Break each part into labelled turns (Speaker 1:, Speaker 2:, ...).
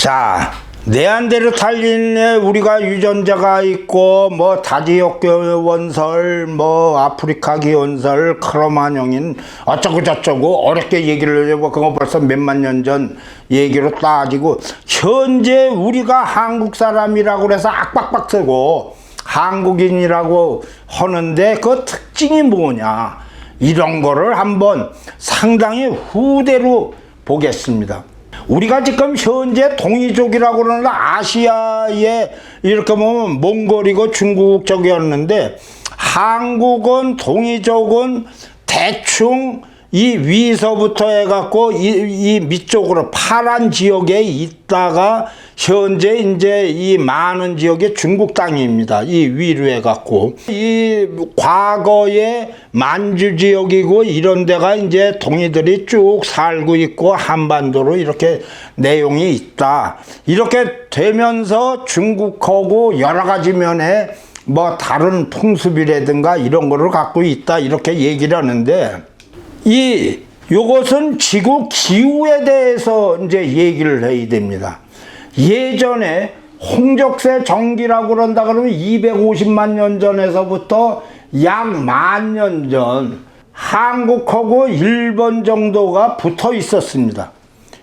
Speaker 1: 자, 네안데르탈린에 우리가 유전자가 있고 뭐 다지역 원설, 뭐 아프리카 기 원설, 크로마뇽인 어쩌고 저쩌고 어렵게 얘기를 해고 그거 벌써 몇만 년 전 얘기로 따지고 현재 우리가 한국 사람이라고 그래서 악박박 쓰고 한국인이라고 하는데 그 특징이 뭐냐 이런 거를 한번 상당히 후대로 보겠습니다. 우리가 지금 현재 동이족이라고 그러는 아시아에 이렇게 보면 몽골이고 중국 쪽이었는데 한국은 동이족은 대충 이 위서부터 해갖고 이, 이 밑쪽으로 파란 지역에 있다가 현재 이제 이 많은 지역이 중국 땅입니다. 이 위로 해갖고 이 과거에 만주 지역이고 이런 데가 이제 동이들이 쭉 살고 있고 한반도로 이렇게 내용이 있다. 이렇게 되면서 중국하고 여러 가지 면에 뭐 다른 풍습이라든가 이런 거를 갖고 있다 이렇게 얘기를 하는데 이 요것은 지구 기후에 대해서 이제 얘기를 해야 됩니다. 예전에 홍적세 정기라고 그런다 그러면 250만 년 전에서부터 약 만 년 전 한국하고 일본 정도가 붙어 있었습니다.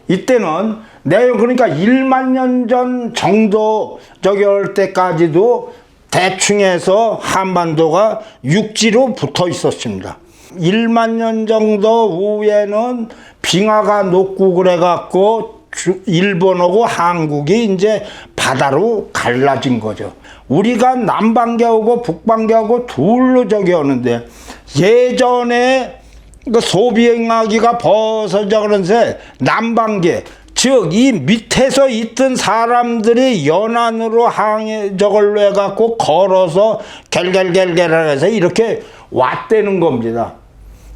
Speaker 1: 이때는 내가 그러니까 1만 년 전 정도 저기 할 때까지도 대충 해서 한반도가 육지로 붙어 있었습니다. 1만 년 정도 후에는 빙하가 녹고 그래갖고 주- 일본하고 한국이 이제 바다로 갈라진 거죠. 우리가 남방계하고 북방계하고 둘로 저기 하는데 예전에 그 소비행하기가 벗어져 그런데 남방계 즉 이 밑에서 있던 사람들이 연안으로 항해 저걸로 해갖고 걸어서 갤갤갤갤 해서 이렇게 왔다는 겁니다.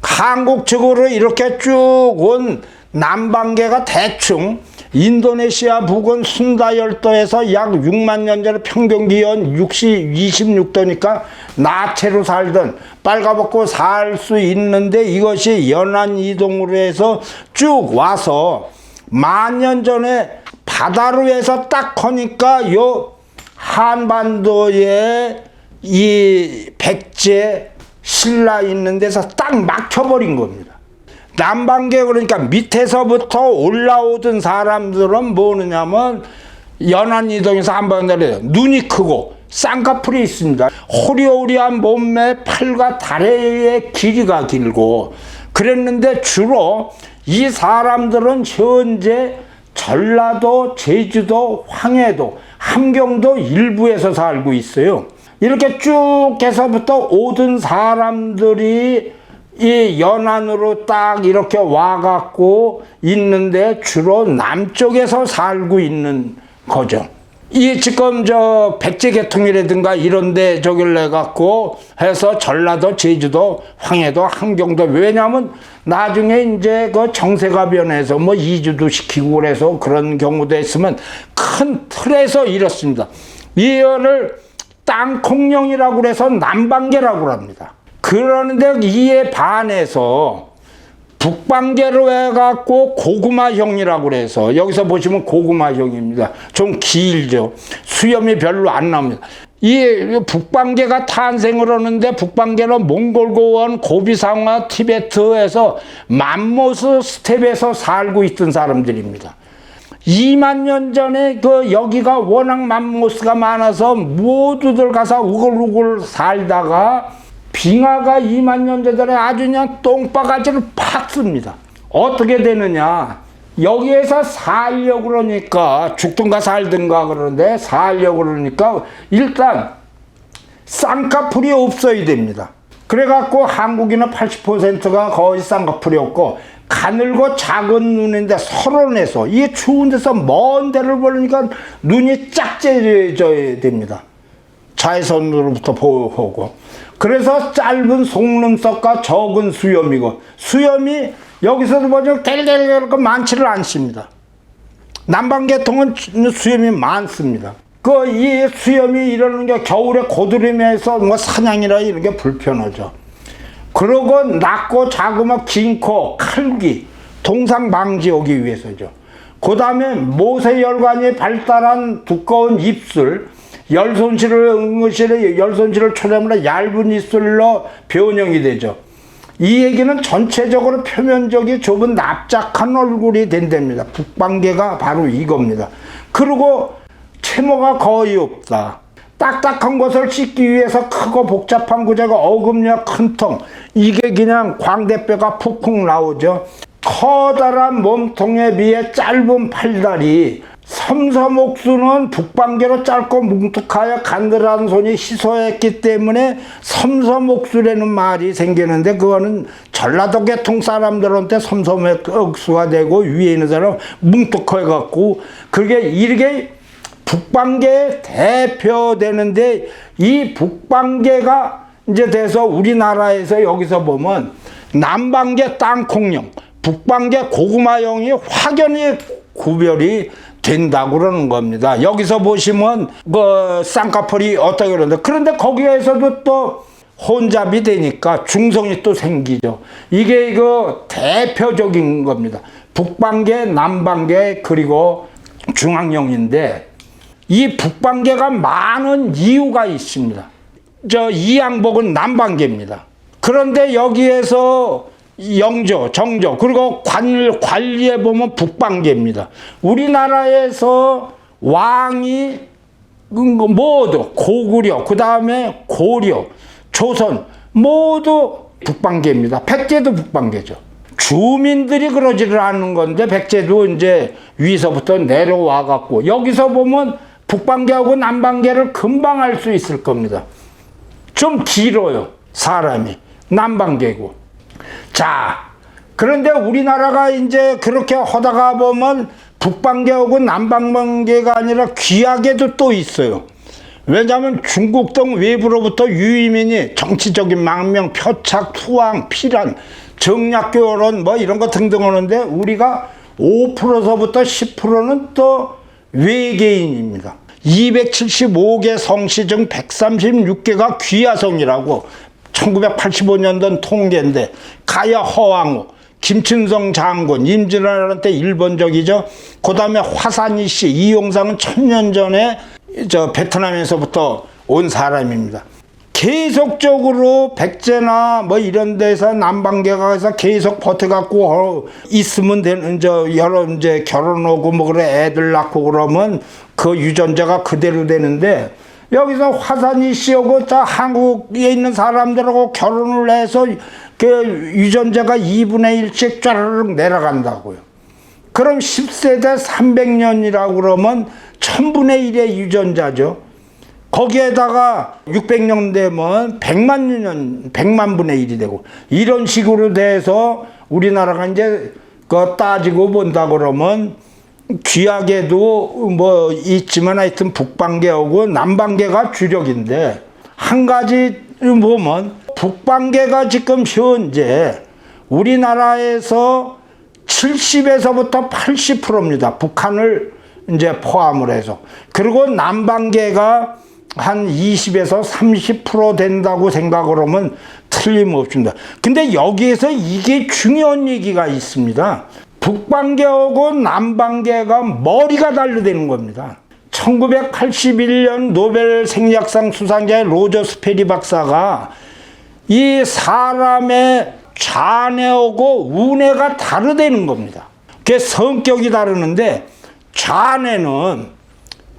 Speaker 1: 한국 측으로 이렇게 쭉 온 남방계가 대충 인도네시아 부근 순다열도에서 약 6만 년 전에 평균 기온 60, 26도니까 나체로 살던 빨가벗고 살 수 있는데 이것이 연안 이동으로 해서 쭉 와서 만년 전에 바다로 해서 딱 하니까 요 한반도에 이 백제 신라 있는 데서 딱 막혀버린 겁니다. 남방계 그러니까 밑에서부터 올라오던 사람들은 뭐느냐면 연안 이동에서 한번 내려 눈이 크고 쌍꺼풀이 있습니다. 호리호리한 몸매 팔과 다리의 길이가 길고 그랬는데 주로 이 사람들은 현재 전라도, 제주도, 황해도, 함경도 일부에서 살고 있어요. 이렇게 쭉 해서부터 오던 사람들이 이 연안으로 딱 이렇게 와갖고 있는데 주로 남쪽에서 살고 있는 거죠. 이 지금 저 백제 계통이라든가 이런데 저기를 해갖고 해서 전라도, 제주도, 황해도, 함경도 왜냐하면 나중에 이제 그 정세가 변해서 뭐 이주도 시키고 그래서 그런 경우도 있으면 큰 틀에서 이렇습니다. 이거를 땅콩령이라고 그래서 남방계라고 합니다. 그러는데 이에 반해서 북방계로 해갖고 고구마형이라고 그래서 여기서 보시면 고구마형입니다. 좀 길죠. 수염이 별로 안 나옵니다. 이 북방계가 탄생을 하는데 북방계는 몽골고원, 고비상화, 티베트에서 맘모스 스텝에서 살고 있던 사람들입니다. 2만 년 전에 그 여기가 워낙 맘모스가 많아서 모두들 가서 우글우글 살다가 빙하가 2만 년 전에 아주 그냥 똥바가지를 팍 씁니다. 어떻게 되느냐? 여기에서 살려고 그러니까 죽든가 살든가 그러는데 살려고 그러니까 일단 쌍꺼풀이 없어야 됩니다. 그래갖고 한국인은 80%가 거의 쌍꺼풀이 없고 가늘고 작은 눈인데 서론에서 이 추운 데서 먼 데를 보니까 눈이 짝재져야 됩니다. 자외선으로부터 보호하고 그래서 짧은 속눈썹과 적은 수염이고 수염이 여기서도 보면 갤갤갤 많지를 않습니다. 남방계통은 수염이 많습니다. 그 이 수염이 이러는 게 겨울에 고드름에서 뭐 사냥이라 이런 게 불편하죠. 그러고 낮고 작으면 긴 코, 칼기, 동상 방지하기 위해서죠. 그 다음에 모세혈관이 발달한 두꺼운 입술, 열손실을, 응시를, 열손실을 초래하면 얇은 입술로 변형이 되죠. 이 얘기는 전체적으로 표면적이 좁은 납작한 얼굴이 된답니다. 북방계가 바로 이겁니다. 그리고 채모가 거의 없다. 딱딱한 것을 씻기 위해서 크고 복잡한 구조가 어금니와 큰 통. 이게 그냥 광대뼈가 푹푹 나오죠. 커다란 몸통에 비해 짧은 팔다리. 섬섬옥수는 북방계로 짧고 뭉툭하여 간드란 손이 희소했기 때문에 섬섬옥수라는 말이 생기는데 그거는 전라도 계통 사람들한테 섬섬옥수가 되고 위에 있는 사람 뭉툭해 갖고 그게 이렇게 북방계 대표되는데 이 북방계가 이제 돼서 우리나라에서 여기서 보면 남방계 땅콩용, 북방계 고구마용이 확연히 구별이 된다고 그러는 겁니다. 여기서 보시면 그 쌍꺼풀이 어떻게 그러는데 그런데 거기에서도 또 혼잡이 되니까 중성이 또 생기죠. 이게 이거 대표적인 겁니다. 북방계, 남방계 그리고 중앙용인데 이 북방계가 많은 이유가 있습니다. 저 이양복은 남방계입니다. 그런데 여기에서 영조, 정조, 그리고 관, 관리에 보면 북방계입니다. 우리나라에서 왕이 모두 고구려, 그 다음에 고려, 조선 모두 북방계입니다. 백제도 북방계죠. 주민들이 그러지를 않는 건데 백제도 이제 위서부터 내려와 갖고 여기서 보면 북방계하고 남방계를 금방 알 수 있을 겁니다. 좀 길어요. 사람이 남방계고. 자, 그런데 우리나라가 이제 그렇게 하다가 보면 북방계하고 남방계가 아니라 귀하게도 또 있어요. 왜냐하면 중국 등 외부로부터 유의민이 정치적인 망명, 표착, 투항, 피란, 정략교론 뭐 이런 거 등등 오는데 우리가 5%서부터 10%는 또 외계인입니다. 275개 성씨 중 136개가 귀하성이라고 1985년도 통계인데 가야 허왕우, 김춘성 장군, 임진왜란때 일본적이죠. 그 다음에 화산이 씨, 이용상은 천년 전에 저 베트남에서부터 온 사람입니다. 계속적으로 백제나 뭐 이런 데서 남방계가서 계속 버텨갖고 있으면 되는 저 여러 이제 결혼하고 뭐 그래 애들 낳고 그러면 그 유전자가 그대로 되는데 여기서 화산이 씨하고 저 한국에 있는 사람들하고 결혼을 해서 그 유전자가 2분의 1씩 쫘르륵 내려간다고요. 그럼 10세대 300년이라고 그러면 1000분의 1의 유전자죠. 거기에다가 600년 되면 100만 년, 100만 분의 1이 되고 이런 식으로 돼서 우리나라가 이제 그 따지고 본다 그러면 귀하게도 뭐 있지만 하여튼 북방계하고 남방계가 주력인데 한 가지 보면 북방계가 지금 현재 우리나라에서 70에서부터 80%입니다. 북한을 이제 포함을 해서. 그리고 남방계가 한 20에서 30% 된다고 생각을 하면 틀림없습니다. 근데 여기에서 이게 중요한 얘기가 있습니다. 북방계하고 남방계가 머리가 달려되는 겁니다. 1981년 노벨 생리학상 수상자의 로저 스 페리 박사가 이 사람의 좌뇌하고 우뇌가 다르다는 겁니다. 그 성격이 다르는데 좌뇌는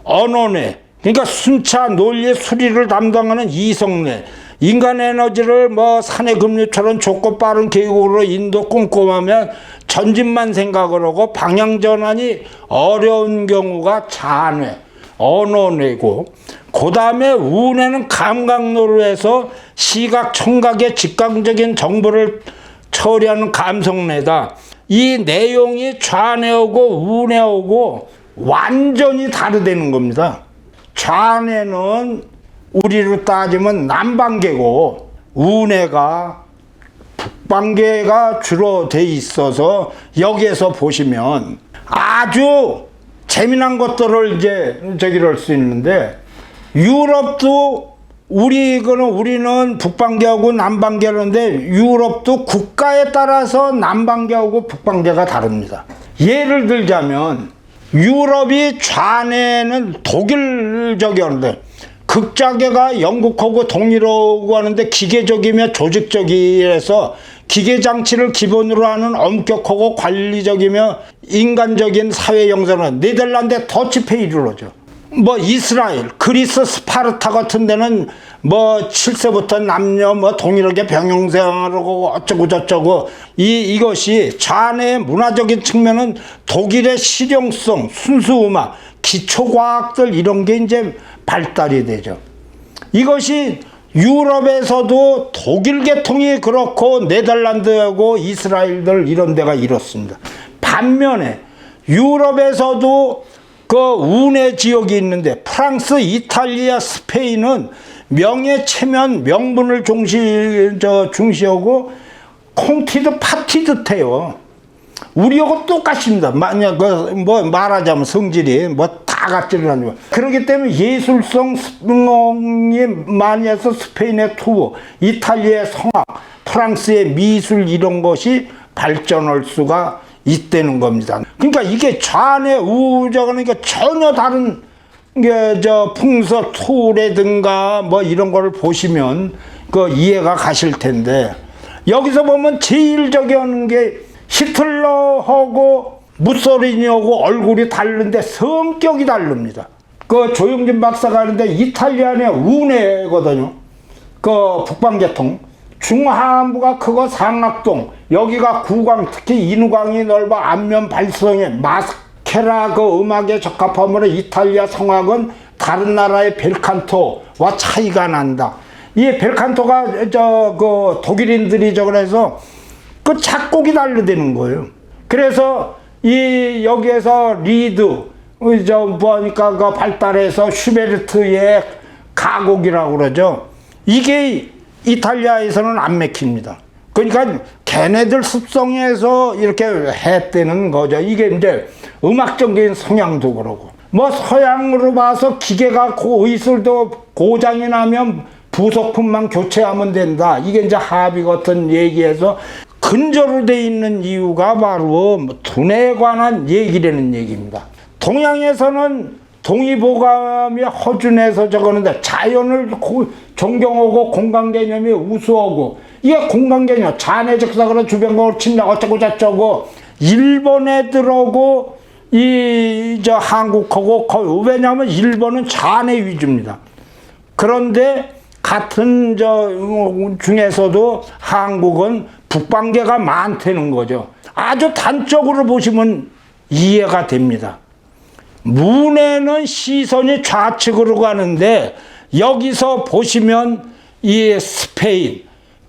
Speaker 1: 언어뇌, 그러니까 순차 논리의 수리를 담당하는 이성뇌, 인간 에너지를 뭐 산의 급류처럼 좁고 빠른 계곡으로 인도 꼼꼼하면 전진만 생각을 하고 방향 전환이 어려운 경우가 좌뇌, 언어뇌고 그 다음에 우뇌는 감각노로 해서 시각, 청각의 직감적인 정보를 처리하는 감성뇌다. 이 내용이 좌뇌하고 우뇌하고 완전히 다르다는 겁니다. 좌뇌는 우리로 따지면 남방계고 우뇌가 북방계가 주로 돼 있어서 여기에서 보시면 아주 재미난 것들을 이제 저기를 할수 있는데 유럽도 우리 그는 우리는 북방계하고 남방계라는데 유럽도 국가에 따라서 남방계하고 북방계가 다릅니다. 예를 들자면 유럽이 좌내는 독일적이었는데 극자계가 영국하고 동일하고 하는데 기계적이며 조직적이라서 기계 장치를 기본으로 하는 엄격하고 관리적이며 인간적인 사회 영상은 네덜란드 더치페이르로죠. 뭐 이스라엘, 그리스, 스파르타 같은 데는 뭐 7세부터 남녀 뭐 동일하게 병영생활하고 어쩌고 저쩌고 이 이것이 좌뇌의 문화적인 측면은 독일의 실용성, 순수 음악, 기초 과학들 이런 게 이제 발달이 되죠. 이것이 유럽에서도 독일 계통이 그렇고 네덜란드하고 이스라엘들 이런 데가 이렇습니다. 반면에 유럽에서도 그 운의 지역이 있는데 프랑스, 이탈리아, 스페인은 명예, 체면, 명분을 중시, 저, 중시하고 콩티드 파티듯해요. 우리하고 똑같습니다. 만약 그뭐 말하자면 성질이 뭐 다 같지는 아니고 그렇기 때문에 예술성 스승이 많이 해서 스페인의 투어, 이탈리아의 성악, 프랑스의 미술 이런 것이 발전할 수가 있다는 겁니다. 그러니까 이게 좌뇌 우자 그러니까 전혀 다른 게 저 풍서 투라든가 뭐 이런 거를 보시면 그 이해가 가실 텐데 여기서 보면 제일 저기 하는 게 히틀러하고 무소리니하고 얼굴이 다른데 성격이 다릅니다. 그 조용진 박사가 하는데 이탈리아의 운해거든요. 그 북방계통. 중하부가 크고 상락동. 여기가 구강, 특히 인후강이 넓어 안면 발성에 마스케라 그 음악에 적합함으로 이탈리아 성악은 다른 나라의 벨칸토와 차이가 난다. 이 벨칸토가 저 그 독일인들이 저 그래서 그 작곡이 다르다는 거예요. 그래서 이 여기에서 리드 저 뭐니까 그 발달해서 슈베르트의 가곡이라고 그러죠. 이게 이탈리아에서는 안 맥힙니다. 그러니까 걔네들 습성에서 이렇게 했다는 거죠. 이게 이제 음악적인 성향도 그러고 뭐 서양으로 봐서 기계가 고 의술도 고장이 나면 부속품만 교체하면 된다. 이게 이제 합의 같은 얘기에서 근저로 돼 있는 이유가 바로 뭐 두뇌에 관한 얘기라는 얘기입니다. 동양에서는 동의보감이 허준해서 적었는데 자연을 고- 존경하고 공간 개념이 우수하고 이게 공간 개념 잔해적 사고로 주변공을 침략 어쩌고 저쩌고 일본 애들하고 이 저 한국하고 거의 왜냐하면 일본은 잔해 위주입니다. 그런데 같은 저 중에서도 한국은 북방계가 많다는 거죠. 아주 단적으로 보시면 이해가 됩니다. 문에는 시선이 좌측으로 가는데 여기서 보시면 이 스페인,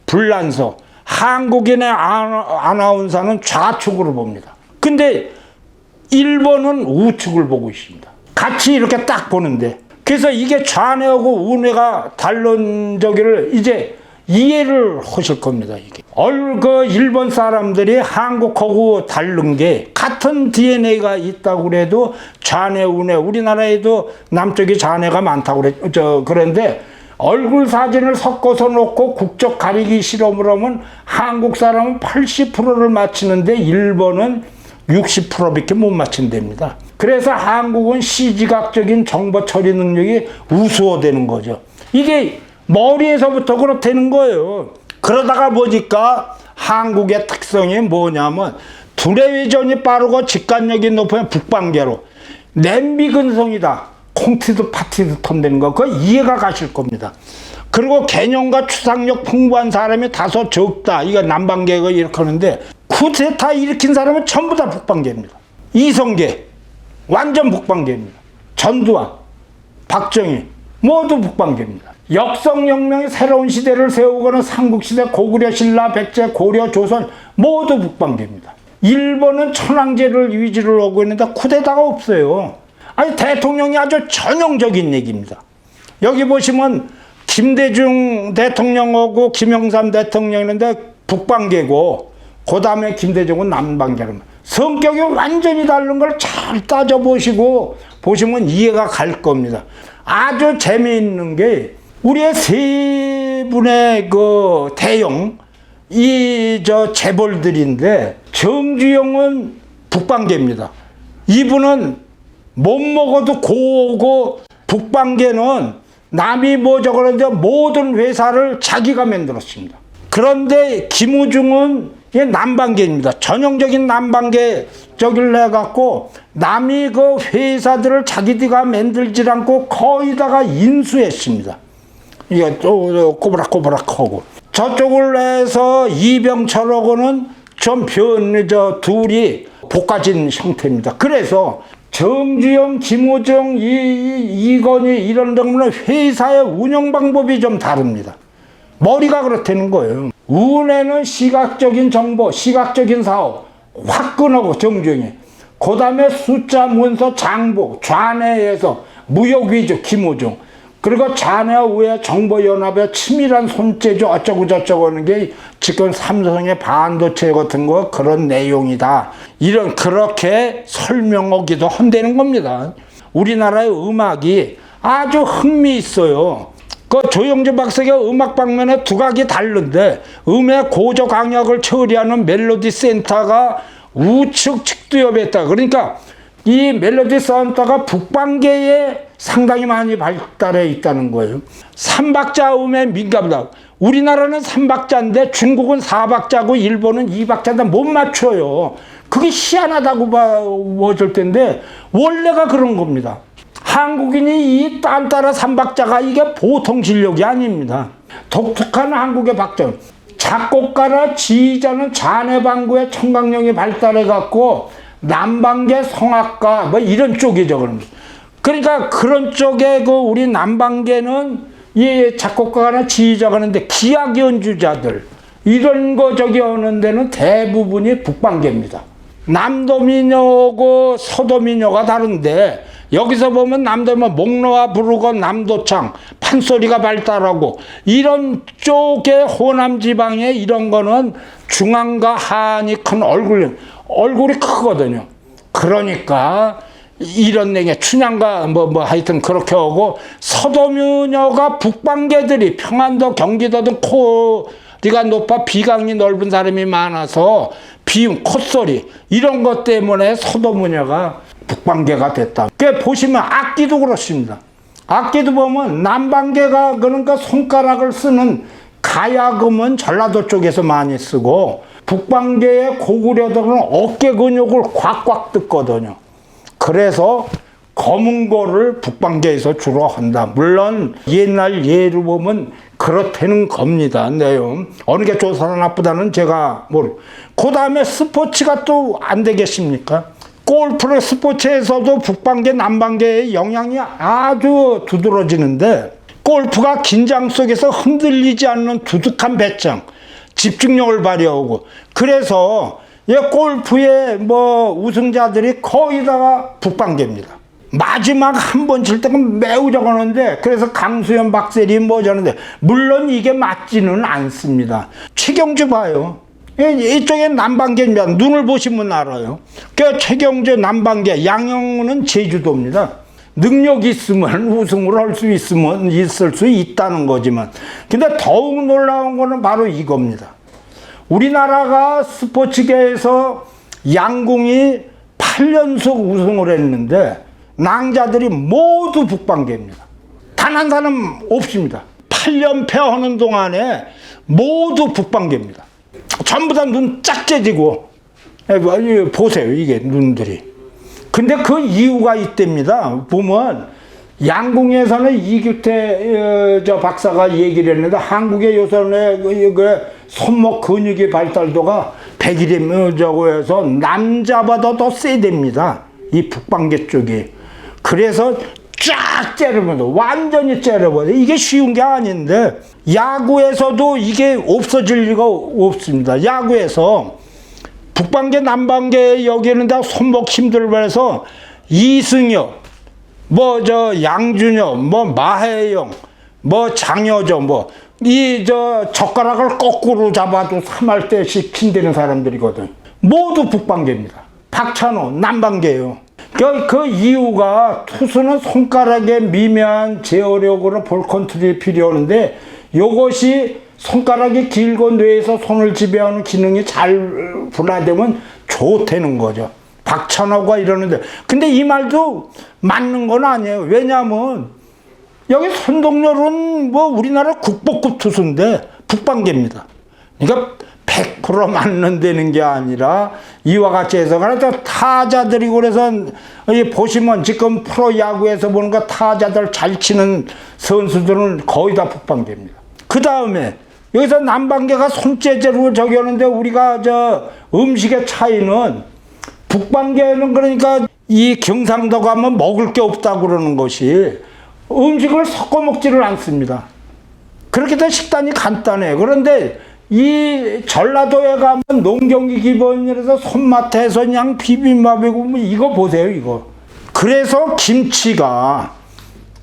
Speaker 1: 불란서, 한국인의 아나- 아나운서는 좌측으로 봅니다. 근데 일본은 우측을 보고 있습니다. 같이 이렇게 딱 보는데 그래서 이게 좌뇌하고 우뇌가 다른 저기를 이제 이해를 하실 겁니다. 이게 얼그 일본 사람들이 한국하고 다른 게 같은 DNA가 있다고 그래도 좌뇌 우뇌 우리나라에도 남쪽이 좌뇌가 많다고 그래 저 그런데 얼굴 사진을 섞어서 놓고 국적 가리기 실험을 하면 한국 사람은 80%를 맞히는데 일본은 60%밖에 못 맞춘답니다. 그래서 한국은 시지각적인 정보 처리 능력이 우수화되는 거죠. 이게 머리에서부터 그렇다는 거예요. 그러다가 보니까 한국의 특성이 뭐냐면 두뇌회전이 빠르고 직관력이 높으면 북방계로 냄비 근성이다. 콩티드 파티드 턴되는 거 그거 이해가 가실 겁니다. 그리고 개념과 추상력 풍부한 사람이 다소 적다. 이거 남방계가 이렇게 하는데 쿠데타 일으킨 사람은 전부 다 북방계입니다. 이성계 완전 북방계입니다. 전두환, 박정희 모두 북방계입니다. 역성혁명의 새로운 시대를 세우고는 삼국시대, 고구려, 신라, 백제, 고려, 조선 모두 북방계입니다. 일본은 천황제를 위주로 하고 있는데 쿠데타가 없어요. 아니 대통령이 아주 전형적인 얘기입니다. 여기 보시면 김대중 대통령하고 김영삼 대통령인데 북방계고 그 다음에 김대중은 남방계로 성격이 완전히 다른 걸 잘 따져보시고 보시면 이해가 갈 겁니다. 아주 재미있는 게 우리의 세 분의 그 대형 이저 재벌들인데 정주영은 북방계입니다. 이분은 못 먹어도 고고 북방계는 남이 뭐 저러는데 모든 회사를 자기가 만들었습니다. 그런데 김우중은 이게 남방계입니다. 전형적인 남방계 저기를 해갖고 남이 그 회사들을 자기들가 만들질 않고 거의 다가 인수했습니다. 이게 또 꼬부락꼬부락 하고 저쪽을 해서 이병철하고는 좀 변, 저 둘이 볶아진 형태입니다. 그래서 정주영, 김호정, 이, 이, 이건희 이런 경우는 회사의 운영 방법이 좀 다릅니다. 머리가 그렇다는 거예요. 운에는 시각적인 정보, 시각적인 사업 확 끊어고 정주영이. 그 다음에 숫자, 문서, 장부, 좌뇌에서 무역 위주 김호중. 그리고 좌뇌 우에 정보연합의 치밀한 손재주 어쩌고 저쩌고 하는 게 지금 삼성의 반도체 같은 거 그런 내용이다. 이런 그렇게 설명하기도 한다는 겁니다. 우리나라의 음악이 아주 흥미 있어요. 그 조영재 박사가 음악 방면에 두각이 다른데 음의 고조 강약을 처리하는 멜로디 센터가 우측 측두엽에 있다. 그러니까 이 멜로디 센터가 북방계에 상당히 많이 발달해 있다는 거예요. 삼박자 음에 민감하다. 우리나라는 삼박자인데 중국은 사박자고 일본은 이박자인데 못 맞춰요. 그게 희한하다고 봐줄 텐데 원래가 그런 겁니다. 한국인이 이 딴따라 삼박자가 이게 보통 실력이 아닙니다. 독특한 한국의 박전. 작곡가나 지휘자는 자네방구의 청강령이 발달해 갖고 남방계 성악가 뭐 이런 쪽이죠 그럼. 그러니까 그런 쪽에 그 우리 남방계는 이 작곡가나 지휘자가 하는데 기악 연주자들 이런 거 저기 오는 데는 대부분이 북방계입니다. 남도민요고 서도민요가 다른데 여기서 보면 남도면 목로와 부르고 남도창 판소리가 발달하고 이런 쪽의 호남 지방에 이런 거는 중앙과 하안이 큰 얼굴 얼굴이 크거든요. 그러니까 이런 내게 춘향과 뭐, 뭐 하여튼 그렇게 하고 서도민요가 북방계들이 평안도 경기도 등 코리가 높아 비강이 넓은 사람이 많아서 비음 콧소리 이런 것 때문에 서도민요가 북방계가 됐다. 그 보시면 악기도 그렇습니다. 악기도 보면 남방계가 그러니까 손가락을 쓰는 가야금은 전라도 쪽에서 많이 쓰고 북방계의 고구려들은 어깨 근육을 꽉꽉 뜯거든요. 그래서 검은 거를 북방계에서 주로 한다. 물론 옛날 예로 보면 그렇다는 겁니다. 내용. 어느 게 좋사나 나쁘다는 제가 모르. 그 다음에 스포츠가 또 안 되겠습니까? 골프를 스포츠에서도 북방계, 남방계의 영향이 아주 두드러지는데 골프가 긴장 속에서 흔들리지 않는 두둑한 배짱, 집중력을 발휘하고 그래서 이 골프의 뭐 우승자들이 거의 다가 북방계입니다. 마지막 한 번 칠 때가 매우 적었는데 그래서 강수현 박세리 뭐 저런데 물론 이게 맞지는 않습니다. 최경주 봐요. 이- 이쪽에 남방계입니다. 눈을 보시면 알아요. 그 최경주 남방계, 양영은 제주도입니다. 능력 있으면 우승을 할 수 있으면 있을 수 있다는 거지만 근데 더욱 놀라운 거는 바로 이겁니다. 우리나라가 스포츠계에서 양궁이 8연속 우승을 했는데 낭자들이 모두 북방계입니다. 단 한 사람 없습니다. 8연패 하는 동안에 모두 북방계입니다. 전부 다 눈 짝째지고 예, 뭐, 이 보세요 이게 눈들이. 근데 그 이유가 있답니다. 보면 양궁에서는 이규태 어, 저 박사가 얘기를 했는데 한국의 요선의 그, 그 손목 근육의 발달도가 100일이면 저거 해서 남자보다 더 세답니다. 이 북방계 쪽이. 그래서 쫙 째려버려. 완전히 째려버려. 이게 쉬운 게 아닌데, 야구에서도 이게 없어질 리가 없습니다. 야구에서 북방계, 남방계 여기는 다 손목 힘들고 해서 이승엽, 뭐 저 양준혁, 뭐 마혜영, 뭐 장여조, 뭐 이 저 젓가락을 거꾸로 잡아도 3할 때씩 친다는 사람들이거든. 모두 북방계입니다. 박찬호 남방계예요. 그, 그 이유가 투수는 손가락의 미묘한 제어력으로 볼 컨트롤이 필요한데 이것이 손가락이 길고 뇌에서 손을 지배하는 기능이 잘 분화되면 좋다는 거죠. 박찬호가 이러는데 근데 이 말도 맞는 건 아니에요. 왜냐하면 여기 선동열은 뭐 우리나라 국보급 투수인데 북방계입니다. 그러니까 100% 맞는다는 게 아니라 이와 같이 해서 그래서 타자들이 그래서 이 보시면 지금 프로 야구에서 보는 거 타자들 잘 치는 선수들은 거의 다 북방계입니다. 그 다음에 여기서 남방계가 손재주로 저기 하는데 우리가 저 음식의 차이는 북방계는 그러니까 이 경상도 가면 먹을 게 없다고 그러는 것이 음식을 섞어 먹지를 않습니다. 그렇게 돼 식단이 간단해요. 그런데 이 전라도에 가면 농경기 기본이라서 손맛에서 그냥 비빔밥이고 뭐 이거 보세요 이거. 그래서 김치가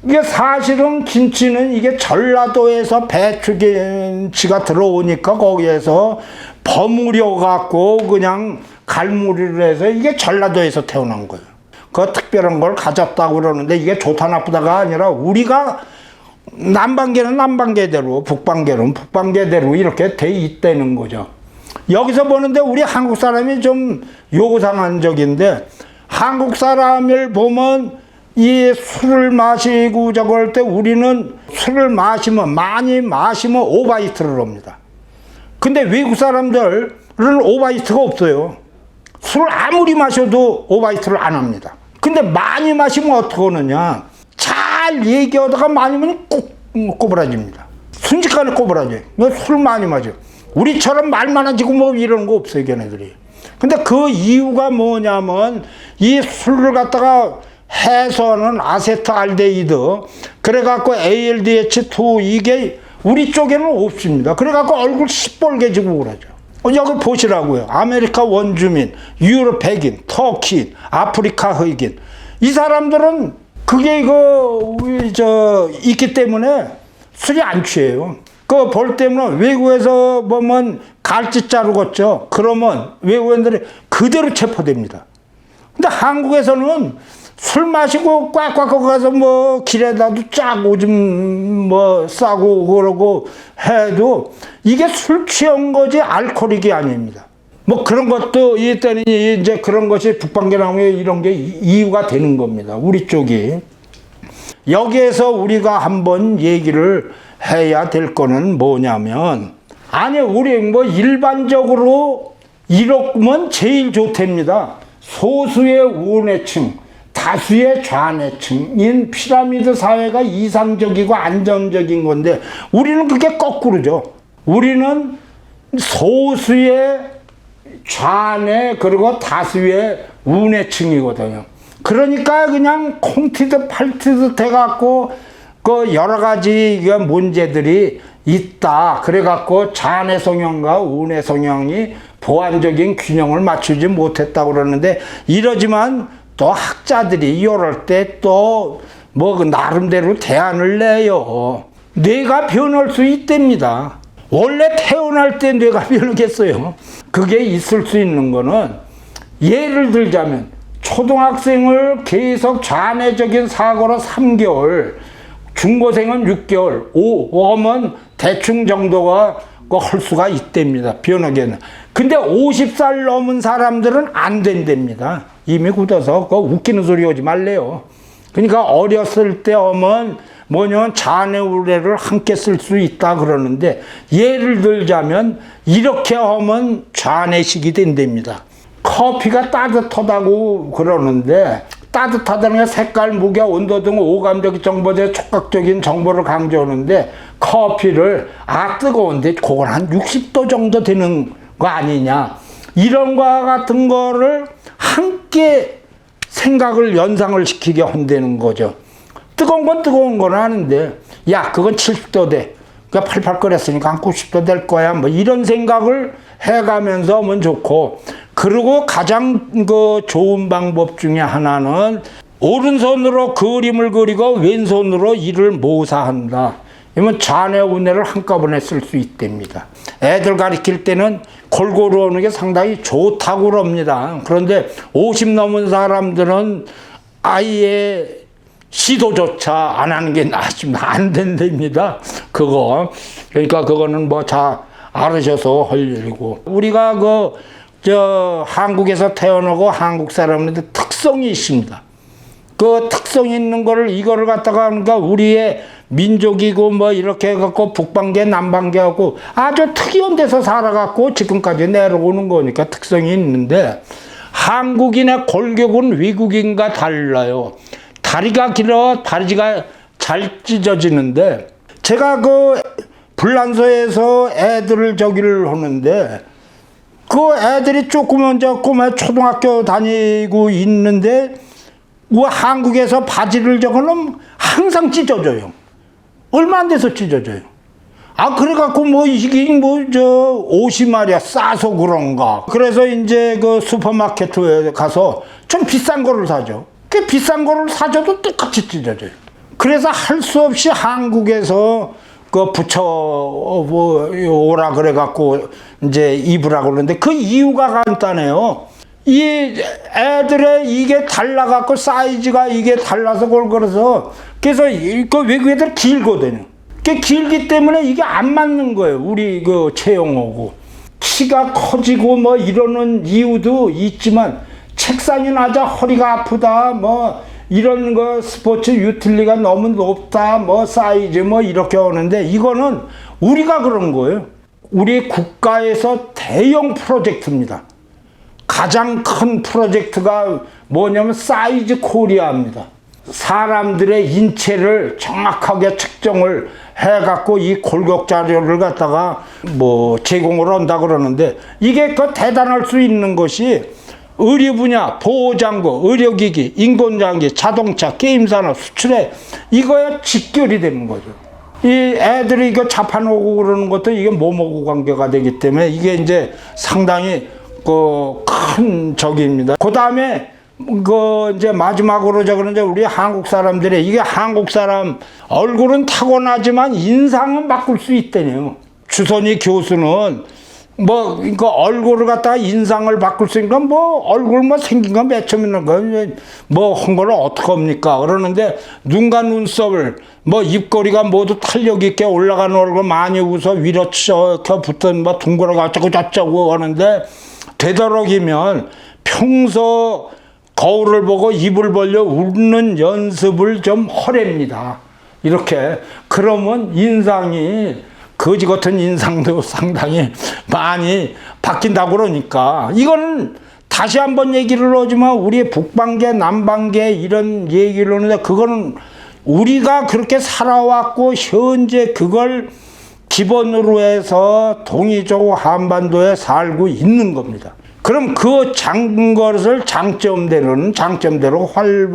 Speaker 1: 이게 사실은 김치는 이게 전라도에서 배추김치가 들어오니까 거기에서 버무려 갖고 그냥 갈무리를 해서 이게 전라도에서 태어난 거예요. 그 특별한 걸 가졌다고 그러는데 이게 좋다 나쁘다가 아니라 우리가 남방계는 남방계대로 북방계는 북방계대로 이렇게 돼 있다는 거죠. 여기서 보는데 우리 한국 사람이 좀 요구상한적인데 한국 사람을 보면 이 술을 마시고 저거 할 때 우리는 술을 마시면 많이 마시면 오바이트를 합니다. 근데 외국 사람들은 오바이트가 없어요. 술 아무리 마셔도 오바이트를 안 합니다. 근데 많이 마시면 어떻게 하느냐. 잘 얘기하다가 많이면 꼭 꼬부라집니다. 순식간에 꼬부라져요. 술 많이 마셔. 우리처럼 말 많아지고 뭐 이런 거 없어요, 걔네들이. 근데 그 이유가 뭐냐면 이 술을 갖다가 해서는 아세트알데히드 그래갖고 ALDH2 이게 우리 쪽에는 없습니다. 그래갖고 얼굴 시뻘개지고 그러죠. 어, 여기 보시라고요. 아메리카 원주민, 유럽 백인, 터키, 아프리카 흑인. 이 사람들은 그게 이거, 저, 있기 때문에 술이 안 취해요. 그 볼 때문에 외국에서 보면 갈치 자르겠죠. 그러면 외국인들이 그대로 체포됩니다. 근데 한국에서는 술 마시고 꽉꽉 가서 뭐 길에다도 쫙 오줌 뭐 싸고 그러고 해도 이게 술 취한 거지 알코올이 아닙니다. 뭐 그런 것도 이때는 이제 그런 것이 북방계 나무에 이런 게 이유가 되는 겁니다. 우리 쪽이. 여기에서 우리가 한번 얘기를 해야 될 거는 뭐냐면 아니 우리 뭐 일반적으로 이렇면 제일 좋답니다. 소수의 우뇌층, 다수의 좌뇌층인 피라미드 사회가 이상적이고 안정적인 건데 우리는 그게 거꾸로죠. 우리는 소수의 좌뇌 그리고 다수의 우뇌층이거든요. 그러니까 그냥 콩티듯 팔티듯 해갖고 그 여러 가지 그 문제들이 있다. 그래갖고 좌뇌 성형과 우뇌 성형이 보완적인 균형을 맞추지 못했다고 그러는데 이러지만 또 학자들이 이럴 때 또 뭐 나름대로 대안을 내요. 뇌가 변할 수 있답니다. 원래 태어날 때 뇌가 변하겠어요. 그게 있을 수 있는 거는 예를 들자면 초등학생을 계속 좌뇌적인 사고로 3개월, 중고생은 6개월, 오, 면 대충 정도가 그할 수가 있답니다. 변하게는. 근데 50살 넘은 사람들은 안 된답니다. 이미 굳어서 그 웃기는 소리 하지 말래요. 그러니까 어렸을 때 하면 뭐냐면 자네 우레를 함께 쓸 수 있다 그러는데 예를 들자면 이렇게 하면 좌뇌식이 된답니다. 커피가 따뜻하다고 그러는데 따뜻하다는 게 색깔, 무게, 온도 등 오감적 정보제 촉각적인 정보를 강조하는데 커피를 아 뜨거운데 그건 한 60도 정도 되는 거 아니냐 이런 거 같은 거를 함께 생각을 연상을 시키게 한다는 거죠. 뜨거운 건 뜨거운 건 아는데 야 그건 70도 돼. 그러니까 팔팔 끓였으니까 한 90도 될 거야. 뭐 이런 생각을 해가면서 하면 좋고 그리고 가장 그 좋은 방법 중에 하나는 오른손으로 그림을 그리고 왼손으로 이를 모사한다. 이러면 좌뇌 우뇌를 한꺼번에 쓸 수 있답니다. 애들 가르칠 때는 골고루 오는 게 상당히 좋다고 그럽니다. 그런데 50 넘은 사람들은 아예 시도조차 안 하는 게 낫습니다. 안 된답니다. 그거. 그러니까 그거는 뭐 다 알으셔서 할 일이고. 우리가 그 저 한국에서 태어나고 한국 사람인데 특성이 있습니다. 그 특성 있는 거를 이거를 갖다가 그러니까 우리의 민족이고 뭐 이렇게 해갖고 북방계 남방계 하고 아주 특이한 데서 살아갖고 지금까지 내려오는 거니까 특성이 있는데 한국인의 골격은 외국인과 달라요. 다리가 길어 다리가 잘 찢어지는데 제가 그 불란서에서 애들을 저기를 하는데 그 애들이 조그만 조그만 초등학교 다니고 있는데 뭐 한국에서 바지를 저거는 항상 찢어져요. 얼마 안 돼서 찢어져요. 아 그래갖고 뭐 이게 뭐 저 옷이 말이야 싸서 그런가. 그래서 이제 그 슈퍼마켓에 가서 좀 비싼 거를 사죠. 그 비싼 거를 사줘도 똑같이 찢어져요. 그래서 할 수 없이 한국에서 그 붙여 뭐 오라 그래갖고 이제 입으라 그러는데 그 이유가 간단해요. 이 애들의 이게 달라갖고 사이즈가 이게 달라서 그걸 그래서 그래서 이- 그 외국 애들 길거든요. 그 길기 때문에 이게 안 맞는 거예요. 우리 그 체형하고 키가 커지고 뭐 이러는 이유도 있지만 책상이 낮아 허리가 아프다 뭐 이런 거 스포츠 유틸리가 너무 높다 뭐 사이즈 뭐 이렇게 오는데 이거는 우리가 그런 거예요. 우리 국가에서 대형 프로젝트입니다. 가장 큰 프로젝트가 뭐냐면 사이즈 코리아입니다. 사람들의 인체를 정확하게 측정을 해갖고 이 골격 자료를 갖다가 뭐 제공을 한다 그러는데 이게 그 대단할 수 있는 것이 의료 분야, 보호장구, 의료기기, 인공장기, 자동차, 게임산업, 수출에 이거에 직결이 되는 거죠. 이 애들이 이거 자판 오고 그러는 것도 이게 몸하고 관계가 되기 때문에 이게 이제 상당히 그 큰 적입니다. 그 다음에 그 이제 마지막으로 저 그런데 우리 한국 사람들의 이게 한국 사람 얼굴은 타고나지만 인상은 바꿀 수 있다네요. 주선이 교수는 뭐 그러니까 얼굴을 갖다가 인상을 바꿀 수 있는 건 뭐 얼굴 뭐 생긴 건 매점 있는 거 뭐 한 거를 어떻게 합니까 그러는데 눈과 눈썹을 뭐 입꼬리가 모두 탄력 있게 올라가는 얼굴 많이 웃어 위로 쳐 붙은 뭐 둥그러가 어쩌고 저쩌고 하는데 되도록이면 평소 거울을 보고 입을 벌려 웃는 연습을 좀 하랍니다. 이렇게 그러면 인상이 거지 같은 인상도 상당히 많이 바뀐다고 그러니까 이거는 다시 한번 얘기를 하지만 우리 북방계 남방계 이런 얘기를 하는데 그거는 우리가 그렇게 살아왔고 현재 그걸 기본으로 해서 동이족 한반도에 살고 있는 겁니다. 그럼 그장 것을 장점대로는 장점대로 활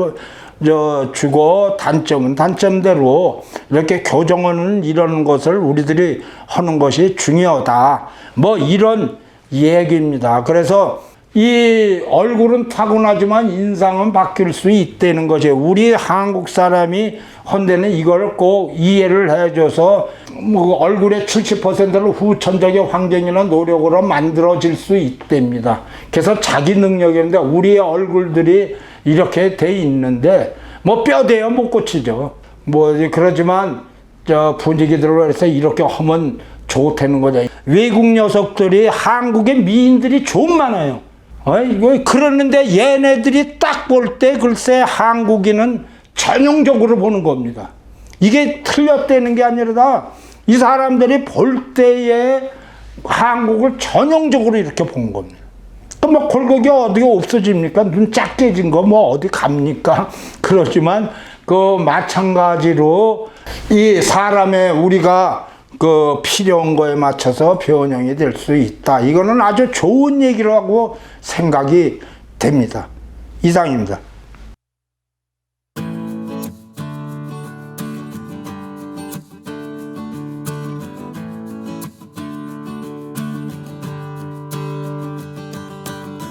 Speaker 1: 저, 주고 단점은 단점대로 이렇게 교정하는 이런 것을 우리들이 하는 것이 중요하다. 뭐 이런 얘기입니다. 그래서 이 얼굴은 타고나지만 인상은 바뀔 수 있다는 것이 우리 한국 사람이 헌데는 이걸 꼭 이해를 해줘서 뭐 얼굴의 70%를 후천적의 환경이나 노력으로 만들어질 수 있답니다. 그래서 자기 능력인데 우리의 얼굴들이 이렇게 돼 있는데 뭐 뼈대야 못 고치죠. 뭐 그러지만 저 분위기들로 해서 이렇게 하면 좋다는 거죠. 외국 녀석들이 한국의 미인들이 좀 많아요. 어이, 그러는데 얘네들이 딱 볼 때 글쎄 한국인은 전형적으로 보는 겁니다. 이게 틀렸다는 게 아니라 이 사람들이 볼 때에 한국을 전형적으로 이렇게 본 겁니다. 또뭐 골격이 어디가 없어집니까? 눈 작게 진 거 뭐 어디 갑니까? 그렇지만 그 마찬가지로 이 사람의 우리가 그 필요한 거에 맞춰서 변형이 될 수 있다. 이거는 아주 좋은 얘기라고 생각이 됩니다. 이상입니다.